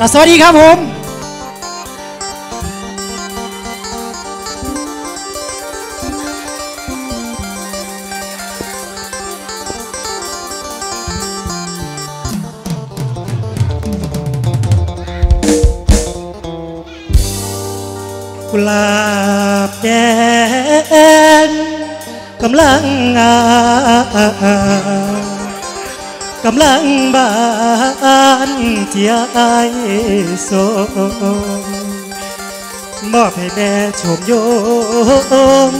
สวัสดีครับผมกุหลาบแดงกำลังงาม กำลังบานเจียไอโซมอบให้แม่ชมโยม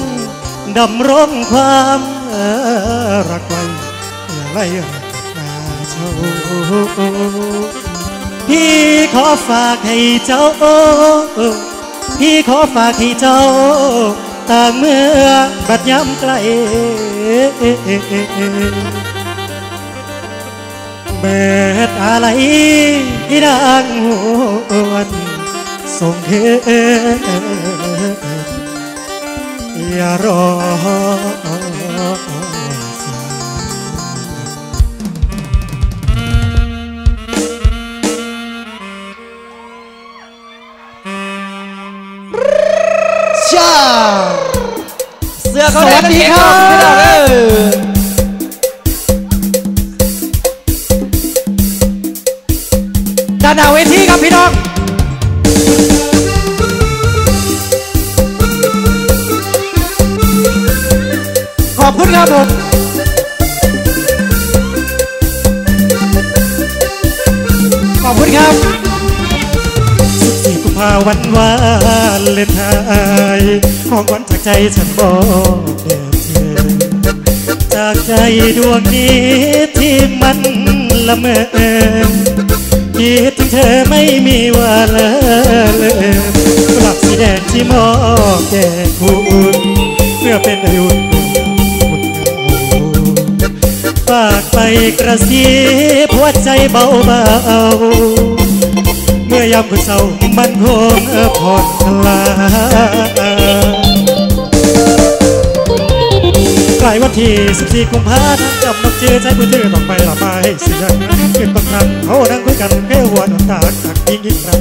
ดำรงความรักไว้อย่าไรักนาเจ้าพี่ขอฝากให้เจ้า พี่ขอฝากให้เจ้า ต่างเมื่อบัดย้ำไกล เบิดอะไรที่นางหวนส่งคืนอย่ารอชาเสื้อเขาสวัสดีครับ หน้าเวทีครับพี่น้องขอบคุณครับผมขอบคุณครับ14กุมภาวันวานเลนไทน์ของวัญจากใจฉันบอกแด่เธอจากใจดวงนี้ที่มันละเมอ คิดถึงเธอไม่มีว่าละเลยกลับสีแดงที่มอบแด่คุณเพื่อเป็นอายุฝากไปกระซิบหัวใจเบาเบาเมื่อยามคุณเศร้ามันคงผ่อนคลาย กลายวันที่ 14กุมภาพันธ์จำต้องเจอใจผู้เธอต้องไปละไม่เสียขึ้นบางครั้งเขานั่งคุยกันแค่หัวน้ำตาตักยิ่งอีกครั้ง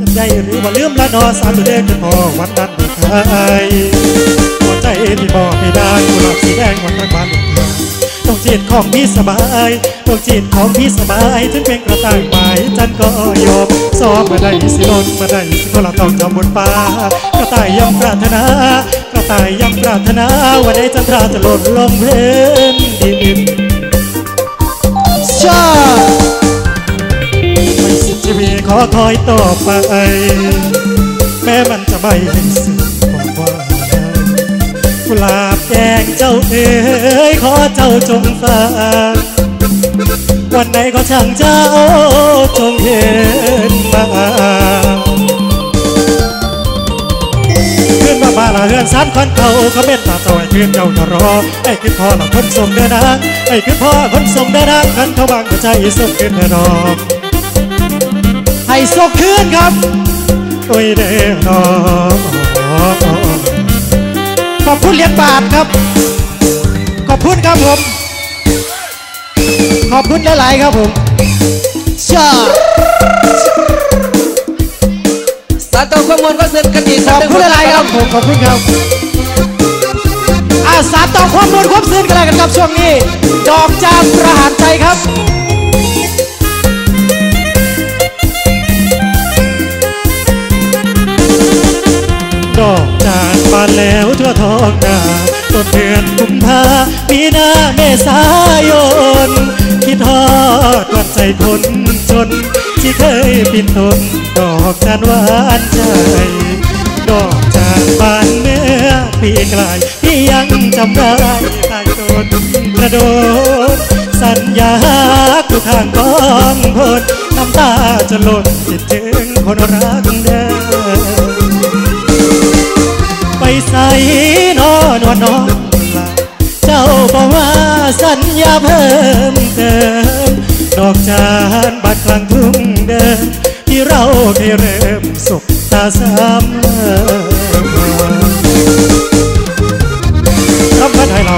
จำใจหรือว่าลืมละนอสามตัวเด็กกันพอวันนั้นไม่เคยหัวใจที่บอกไม่ได้กุหลาบสีแดงวันทั้งบ้านต้องจิตของพี่สบายต้องจิตของพี่สบายถึงเป็นกระต่ายไม้จันก็ยอมซ้อมมาได้สิลนมาได้สิก็ละต้องจำบนป่ากระต่ายยังปรารถนา ตายยังปรารถนาวันใดจันทราจะหล่นลงพื้นดินชาไม่สิบชีวิตขอคอยต่อไป แม้มันจะไม่ให้สิ่งของว่ากุหลาบแดงเจ้าเอ๋ยขอเจ้าจงฟังวันไหนก็ช่างเจ้าจงเห็นมา มาละเฮือนสานคนเขาเขาเม็ดตาเจ้าไอ้ขึ้นเจ้าจะรอไอ้ขึ้นพ่อละคนส่งเดินนางไอ้ขึ้นพ่อคนส่งเดินนางขันเขาบางก็ใจส่งขึ้นเดินองให้สกคืนครับโอ้ยเด้อนอขอบคุณเหรียญบาทครับ ขอบคุณครับผม ขอบคุณหลายๆครับผม ชาสาธุข้อมูลก็เสร็จกันอีกขอบคุณหลายๆครับผมขอบคุณครับอาสาต่อความมวลความซื่นกันเลยกันครับช่วงนี้ ดอกจามประหารใจครับดอกจานบานแล้วทั่วท้องนาต้นเดือนกุมภามีนาเมษายนคิด ทอดวันใจคนจน ที่เคยปินตนดอกจานหวานใจ ดอกจานบานเมื่อปีกลายที่ยังจำได้ใต้ต้นกระโดดสัญญาทุกทางกองพลน้ำตาจะหล่นคิดถึงคนรักเดิมไปใส่นอนวลน้องลาเจ้าบอกว่า สัญญาเพิ่มเติมดอกจานบัดกลางทุ่งเดิมที่เราเคยเริ่มสุขตาซ้ำรำพันให้เร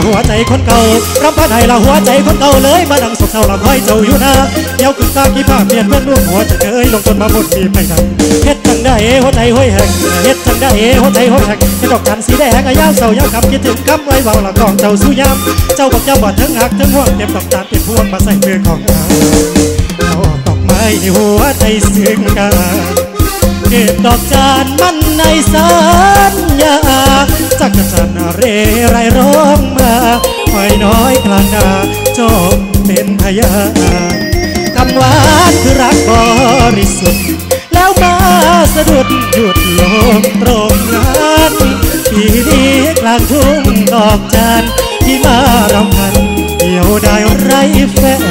หัวใจคนเก่ารำพันให้ละหัวใจคนเก่าเลยมานั่งสกเศร้าละคอยเจ้าอยู่นะเดี๋ยวขึ้นตากี่ภาพเปลี่ยนเพื่อนร่วมหัวจะเอ้ยลงจนมาหมดปีไปทันเฮ็ดจังได้หัวใจห้อยแหงเฮ็ดจังได้หัวใจห้อยแหงเฮ็ดดอกจันสีแดงอายามเศร้ายามคำคิดถึงคำไว้เบาละของเจ้าสู้ยามเจ้าบอกเจ้าบ่ทั้งหักทั้งห่วงเต็มดอกจานเป็นพวงมาใส่มือของเราเอาดอกไม้ในหัวใจซึ้งกันเก็บดอกจานมัน ในสัญญาจักรจันทร์เรไรร้องมาหอยน้อยกลางนาจบเป็นพยานคำหวานคือรักบริสุทธิ์ แล้วมาสะดุดหยุดลงตรงนั้นปีนี้กลางทุ่งดอกจานที่มารำพันเดียวได้ไรแฟน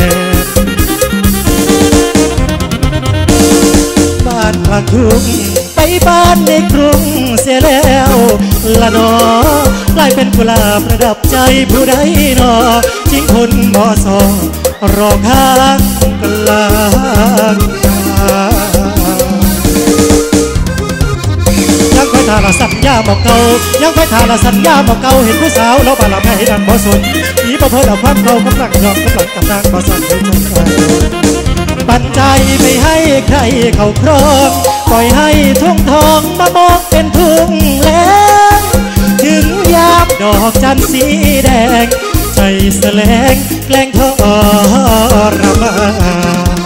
บ้านกลางทุ่ง ไปบ้านในกรุงเสียแล้วละนอกลายเป็นกุหลาบประดับใจผู้ใดนอทิ้งคนบ่อสอรอข้างกลางทายังคอยทาละสัญญาบอกเก่ายังคอยทาละสัญญาบอกเก่าเห็นผู้สาวแล้วบาละให้ดันบ่สนผีประเพิ่นเอาความเก่ากำลังยอมกำลังกำลังบ่สั่นให้จ งใจปันใจไม่ให้ใครเขาครองปล่อยให้ทุ่งทองมามองเป็นทุ่งแล้งถึงยามดอกจันทร์สีแดง ใจแสลงแกล้งทรมาน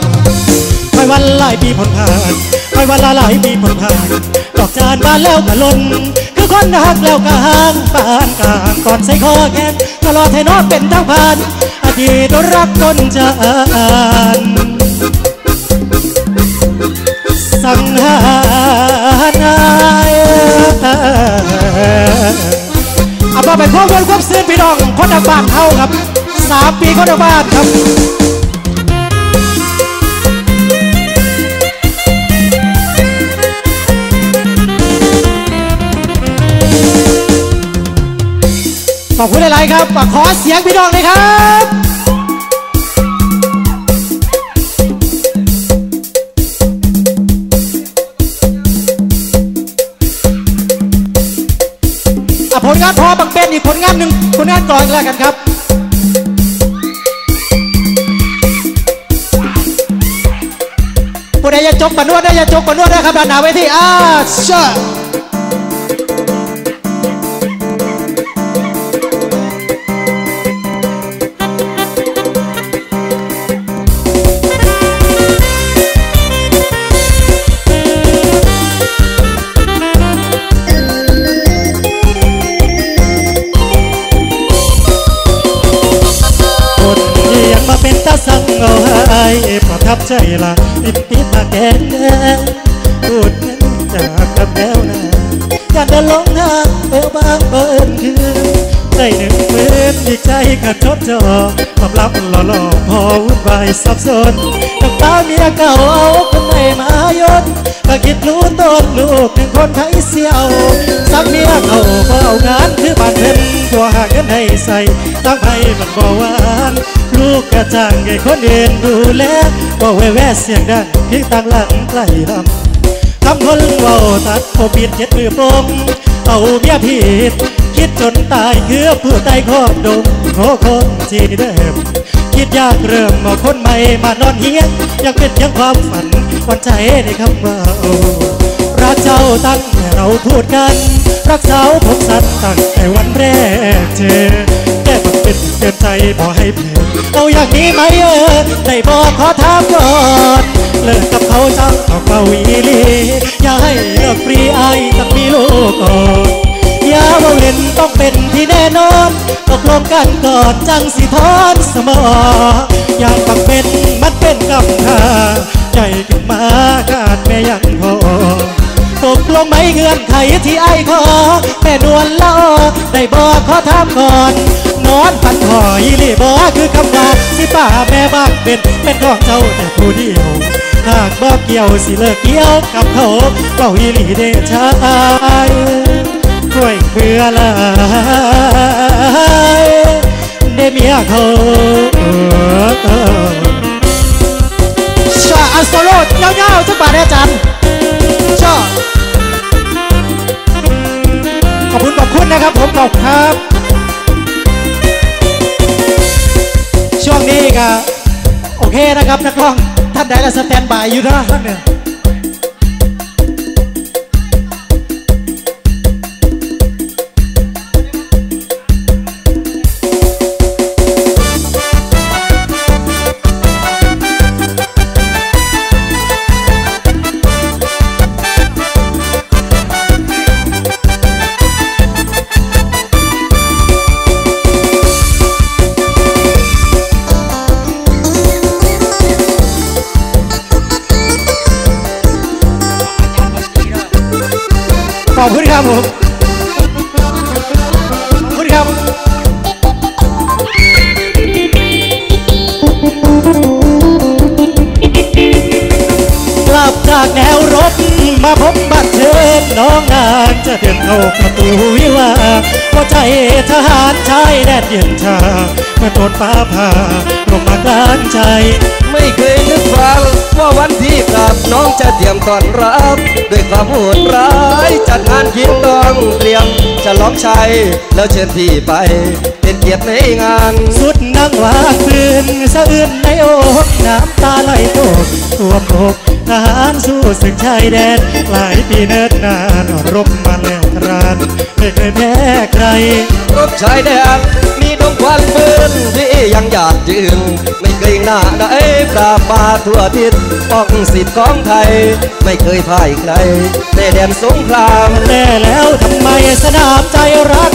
คอยวันหลายปีผลผ่านคอยวันละหลายปีผลผ่านดอกจานบานแล้วก็หล่นคือคนหักแล้วก็ห่างปานกลางก่อนใส่คอแขนตลอดให้นอนเป็นทางผ่านอดีตรักต้นจาน สังหารายเอามาไปควบวนควบซื้อพี่น้องคนทางบ้านเฮาครับสามปีคนทางบ้านครับขอบคุณหลายๆครับ ขอเสียงพี่น้องเลยครับานพอบังเป็นอีกผลงานหนึ่งผลงานก่อนแล้วกันครับผู้ใดจะจกปนวดได้จะจกปนวดได้ครับด้านหน้าเวทีอ่าเชิญ ประทับใจละปิดปิดตาแกนแดงพูดเงินจากกับแก้วนาอยากเดินลงทางเอวบางเบินคือใจหนึ่งเพื่อนอีกใจกัดทดจอความลับหล่อๆพอวุ่นวายสับสนกับตาเมียเก่าเอาคนใหม่มายนก็คิดรู้ต้นลูกหนึ่งคนไทยเสียวสักเมียเขาก็เอางานคือบ้านเพิ่นตัวหาเงินให้ใส่ตั้งให้มันบ่หวานูกกระจ่างให้คนอื่นดูแลว่าแวแวเสียงดังที่ตั้งหลังใกลลำทำคนเว่าตัดโคปิดเจ็ดมือปมเอาเมียผิด คิดจนตายคือผู้ใต้ขอบดงโอคนที่เดิมคิดยากเริ่มเอาคนใหม่มานอนเฮียนยังเป็นยังความฝันวันใจในคำว่าโอ้รักเจ้าตั้งแต่เราพูดกัน รักเจ้าผมสัตว์ตั้งแต่วันแรกเจอ เป็นเกินใจบอให้เพลเอาอย่างนี้ไหมเออได้บอกขอถามก่อนเลิกกับเขาจังเอาเกาอีหลีอย่าให้เลิกฟรีไอต้องมีลูกก่อนอย่าว่าเล่นต้องเป็นที่แน่นอนตกลงกันก่อนจังสิทอนสมออยากบังเป็นมันเป็นกำคาใหญ่ขึ้นมาขาดแม่ยังพอตกลงไม่เงื่อนไขที่ไอ้ขอแม่นวลละอได้บอกขอถามก่อน นอนพันหอยลีบอคือคำว่าสิป้าแม่บ้านเป็นเป็นของเจ้าแต่ผู้เดียวหากบอกเกี่ยวสิเลิกเกี่ยวกับเขาเป่าอีหลีเดชายกล้วยเบื่อลายได้เมียเขาเออเออชาอัสโซโลเงาๆสักบาทนะอาจารย์ชาขอบคุณขอบคุณนะครับผมขอบครับ ช่วงนี้ก็โอเคนะครับนักร้องท่านใดละสแตนบายอยู่นะท่านเนี่ย น้องนางจะเดินเข้าประตูวิวาห์หัวใจทหารชายแดนเย็นชาเมื่อโดนฟ้าผ่าลงมากลางใจ ไม่เคยนึกฝันว่าวันที่กลับน้องจะเตรียมต้อนรับ ด้วยความโหดร้าย จัดงานคิดต้องเตรียมจะล้องชัยแล้วเชิญพี่ไป เป็นเกียรติในงาน สุดนั่งวางปืนสะอื้นในอกน้ำตาไหลตกตัวมอก ทหารสู้ศึกชายแดน หลายปีเนิ่นนานรบมาแล้วครานไม่เคยแพ้ใคร รบชายแดน มีดงควันปืนที่ยังหยาดยืน ไม่เกรงหน้าใดปราบมาทั่วทิศป้องสิทธิ์ของไทย ไม่เคยพ่ายใครในแดนสงครามแน่แล้วทำไมสนามใจรัก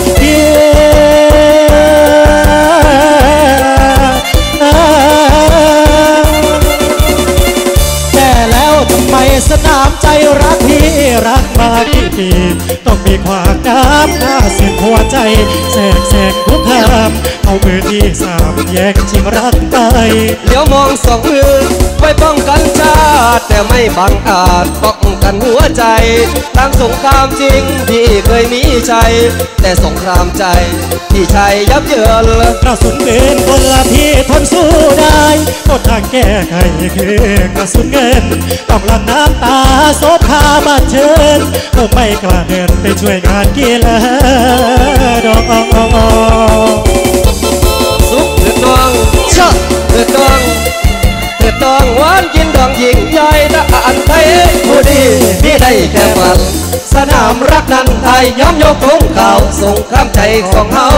ดี๋ยวมองสองมือ ไว้ป้องกันชาติ แต่ไม่บังอาจป้องกันหัวใจทั้งสงครามจริงที่เคยมีชัย แต่สงครามใจที่ชัยยับเยินกระสุนปืนคนละที่ทนสู้ได้หมดทางแก้ไขคือกระสุนเงินต้องหลังน้ำตาโซภาบัดเชิญคงไม่กล้าเดินไปช่วยงานกีฬาดอกสุขเถิดน้อ ชะเกิดน้องเกิดน้องหวานกินดองยิ่งใหญ่ทหารไทยผู้ดีที่ได้แค่ฝันสนามรักนั้นไทยย้อมยกทงข่าวส่งข้ามใจของเฮา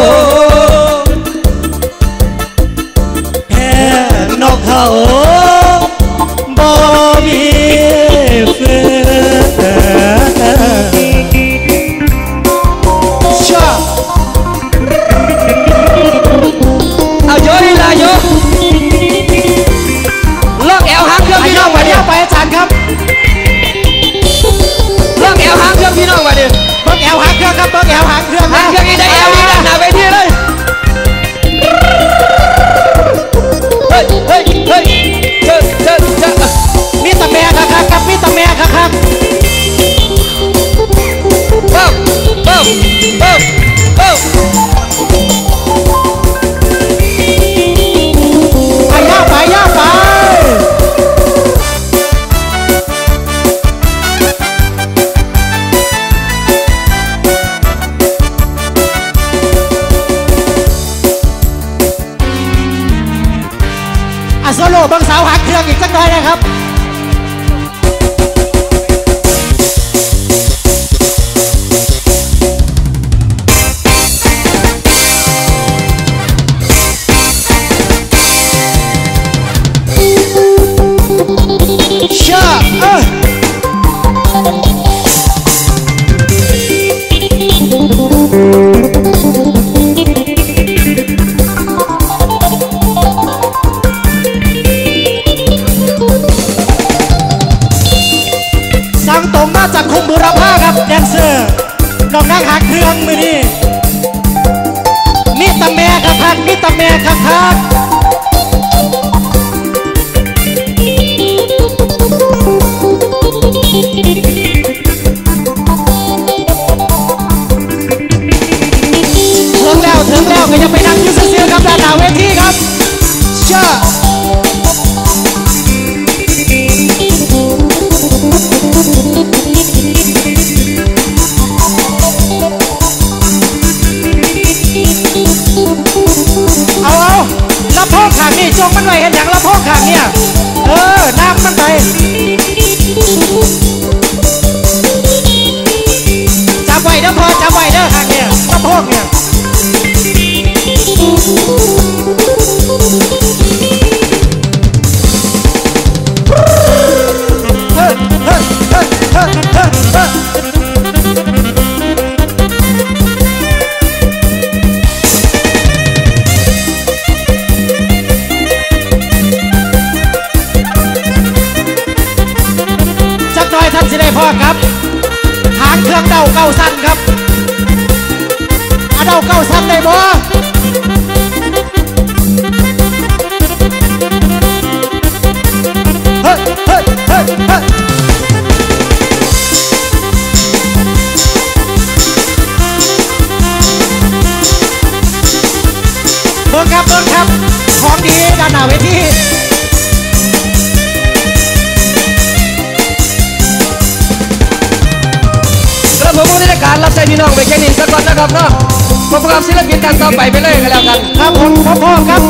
โซโล่เบิ้งสาวหักเครื่องอีกสักหน่อยนะครับ รับศิลปินท่านต่อไปไปเลยกันแล้วกัน ครับผมพ่พ่อครับ